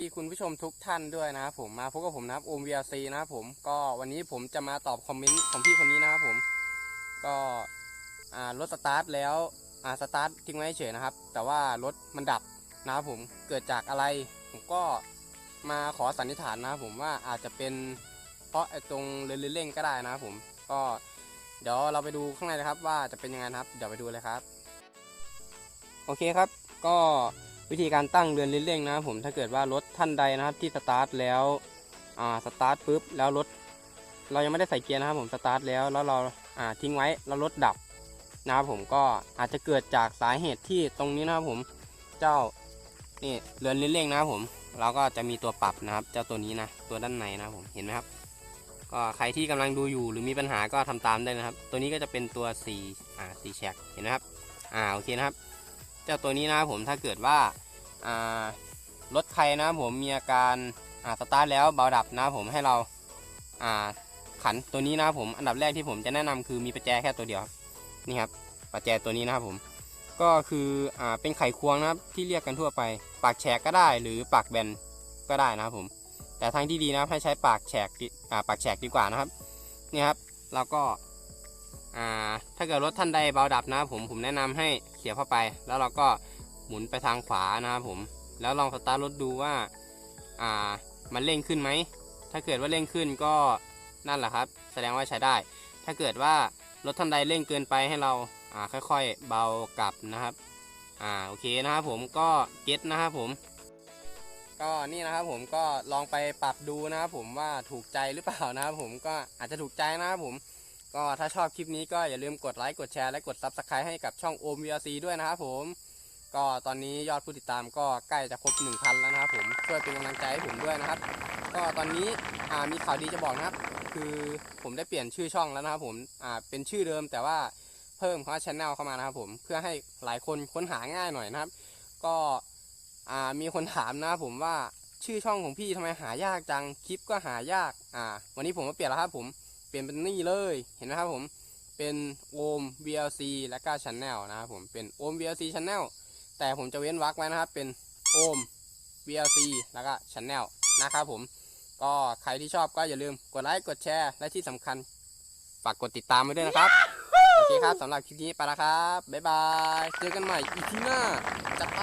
ดีคุณผู้ชมทุกท่านด้วยนะครับผมมาพบกับผมนะครับโอม VLC นะครับผมก็วันนี้ผมจะมาตอบคอมเมนต์ของพี่คนนี้นะครับผมก็อ่ารถสตาร์ทแล้วอ่าสตาร์ททิ้งไว้เฉยนะครับ แต่ว่ารถมันดับนะครับผมเกิดจากอะไร ผมก็มาขอสันนิษฐานนะครับผมว่าอาจจะเป็นเพราะไอ้ตรงเรือนเร่งก็ได้นะครับผมก็เดี๋ยวเราไปดูข้างในนะครับว่าจะเป็นยังไงนะครับ เดี๋ยวไปดูเลยครับ โอเคครับก็ วิธีการตั้งเรือนเร่งนะครับผมถ้าเกิดว่ารถท่านใดนะครับที่สตาร์ทแล้วอ่าสตาร์ทปุ๊บแล้วรถเรายังไม่ได้ใส่เกียร์นะครับผมสตาร์ทแล้วแล้วเราอ่าทิ้งไว้แล้วรถดับนะครับผมก็อาจจะเกิดจากสาเหตุที่ตรงนี้นะครับผมเจ้านี่เรือนเร่งนะครับผมเราก็จะมีตัวปรับนะครับ เจ้าตัวนี้นะตัวด้านในนะครับผมเห็นไหมครับก็ใครที่กำลังดูอยู่หรือมีปัญหาก็ทำตามได้นะครับ ตัวนี้ก็จะเป็นตัว4อ่า4แฉกเห็นไหมครับอ่าโอเคนะครับ เจ้าตัวนี้นะผมถ้าเกิดว่ารถใครนะผมมีอาการาสตาร์ทแล้วเบาดับนะผมให้เราาขันตัวนี้นะผมอันดับแรกที่ผมจะแนะนำคือมีประแจแค่ตัวเดียวนี่ครับประแจตัวนี้นะครับผมก็คืออ่าเป็นไขควงนะครับที่เรียกกันทั่วไป ปากแฉกก็ได้หรือปากแบนก็ได้นะครับผม แต่ทางที่ดีนะครับให้ใช้ปากแฉกอ่าปากแฉกดีกว่านะครับนี่ครับเราก็อ่าาเกิดรถท่านใดเบาดับนะผมผมแนะนำให้เขี่ยเข้าไป แล้วเราก็หมุนไปทางขวานะครับผม แล้วลองสตาร์ทรถดูว่าอ่ามันเร่งขึ้นไหม ถ้าเกิดว่าเร่งขึ้นก็นั่นแหละครับ แสดงว่าใช้ได้ ถ้าเกิดว่ารถท่านใดเร่งเกินไปให้เราอ่าค่อยๆ เบากลับนะครับอ่าโอเคนะครับผมก็เก็ตนะครับผม ก็นี่นะครับผมก็ลองไปปรับดูนะครับผมว่าถูกใจหรือเปล่านะครับผมก็อาจจะถูกใจนะครับผม ก็ถ้าชอบคลิปนี้ก็อย่าลืมกดไลค์กดแชร์และกด Subscribe ให้กับช่องโอม VLC ด้วยนะครับผม ก็ตอนนี้ยอดผู้ติดตามก็ใกล้จะครบ 1,000 แล้วนะครับผมช่วยเป็นกำลังใจให้ผมด้วยนะครับ ก็ตอนนี้มีข่าวดีจะบอกนะครับ คือผมได้เปลี่ยนชื่อช่องแล้วนะครับผมเป็นชื่อเดิมแต่ว่าเพิ่มคำว่าชแนลเข้ามานะครับผมเพื่อให้หลายคนค้นหาง่ายหน่อยนะครับ ก็มีคนถามนะครับผมว่าชื่อช่องของพี่ทำไมหายากจังคลิปก็หายาก อ่า วันนี้ผมมาเปลี่ยนแล้วครับผม ลี่ยนเป็นนี่เลยเห็นไหมครับผมเป็นโอม VLC และก็ Channel นะครับผมเป็นโอม VLC Channel แต่ผมจะเว้นวรรคไว้นะครับเป็นโอม VLC แล้วก็ Channel นะครับผมก็ใครที่ชอบก็อย่าลืมกดไลค์กดแชร์และที่สำคัญฝากกดติดตามไว้ด้วยนะครับ โอเคครับสำหรับคลิปนี้ไปแล้วครับ บ๊ายบาย เจอกันใหม่อีพีหน้าจัดไป